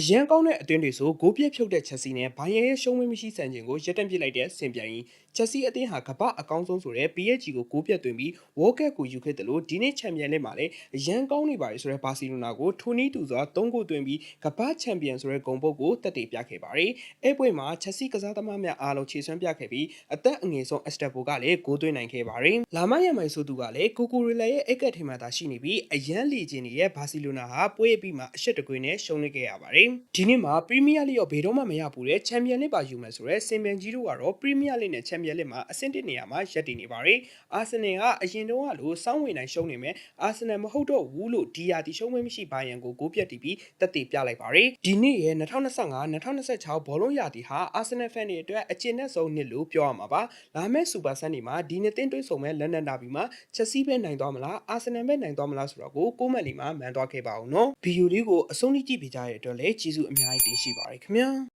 အရန်ကောင်းတဲ့အသင်းတွေဆိုဂိုးပြက်ဖြုတ်တဲ့ချက်စီနဲ့ဘိုင်ယန်ရဲ့ရှုံးမင်းမရှိစံချိန်ကိုရက်တက်ပစ်လိုက်တဲ့စင်ပြန်ရင်ချက်စီအသင်းဟာကမ္ဘာအကောင်းဆုံးဆိုတဲ့ PSG ကိုဂိုးပြက်သွင်းပြီးဝေါ်ကက်ကိုယူခဲ့တယ်လို့ဒီနေ့ချန်ပီယံလိမှာလည်းအရန်ကောင်းနေပါလေဆိုတဲ့ဘာစီလိုနာကိုထိုနီးတူစွာ၃ဂိုးသွင်းပြီးကမ္ဘာချန်ပီယံဆိုတဲ့ဂုဏ်ပုတ်ကိုတက်တည်ပြခဲ့ပါတယ်။အဲ့ပွဲမှာချက်စီကစားသမားများအားလုံးခြေစွမ်းပြခဲ့ပြီးအသက်အငယ်ဆုံးအက်စတက်ဘိုကလည်းဂိုးသွင်းနိုင်ခဲ့ပါတယ်။လာမရမိုင်ဆိုသူကလည်းကိုကိုရီလာရဲ့အိတ်ကက်ထင်မှသာရှိနေပြီးအရန်လီဂျင်ရဲ့ဘာစီလိုနာဟာပွဲအပြီးမှာအရှက်တကွင်းနဲ့ရှုံးနေခဲ့ရပါတယ်။ဒီနေ့မှာပရီးမီးယားလိရောဘယ်တော့မှမရဘူးတဲ့ချန်ပီယံလိပါယူမယ်ဆိုတော့စင်ပန်ကြီးတို့ကတော့ပရီးမီးယားလိနဲ့ချန်ပီယံလိမှာအဆင့်တစ်နေရာမှာရပ်တည်နေပါတယ်။အာဆင်နယ်ကအရင်တုန်းကလိုစောင်းဝင်နိုင်ရှုံးနေမယ်အာဆင်နယ်မဟုတ်တော့ဘူးလို့ဒီယာတီရှုံးမမရှိဘိုင်ယန်ကိုဂိုးပြတ်တီးပြီးတက်တည်ပြလိုက်ပါတယ်။ဒီနေ့ရဲ့2025-2026ဘောလုံးယာတီဟာအာဆင်နယ်ဖန်တွေအတွက်အကျဉ်းနဲ့ဆုံးနှစ်လို့ပြောရမှာပါ။လာမယ့်စူပါဆန်ဒီမှာဒီနှစ်သင်းတွေးဆုံမဲ့လန်ဒန်ဒါဘီမှာချက်စီးပဲနိုင်သွားမလားအာဆင်နယ်ပဲနိုင်သွားမလားဆိုတော့ကိုကိုမက်လီမှာမှန်သွားခဲ့ပါအောင်နော်။ဗီဒီယိုလေးကိုအဆုံးထိကြည့်ပေးကြတဲ့အတွက်လည်းကျေးဇူးအများကြီးတင်ရှိပါတယ်ခင်ဗျာ။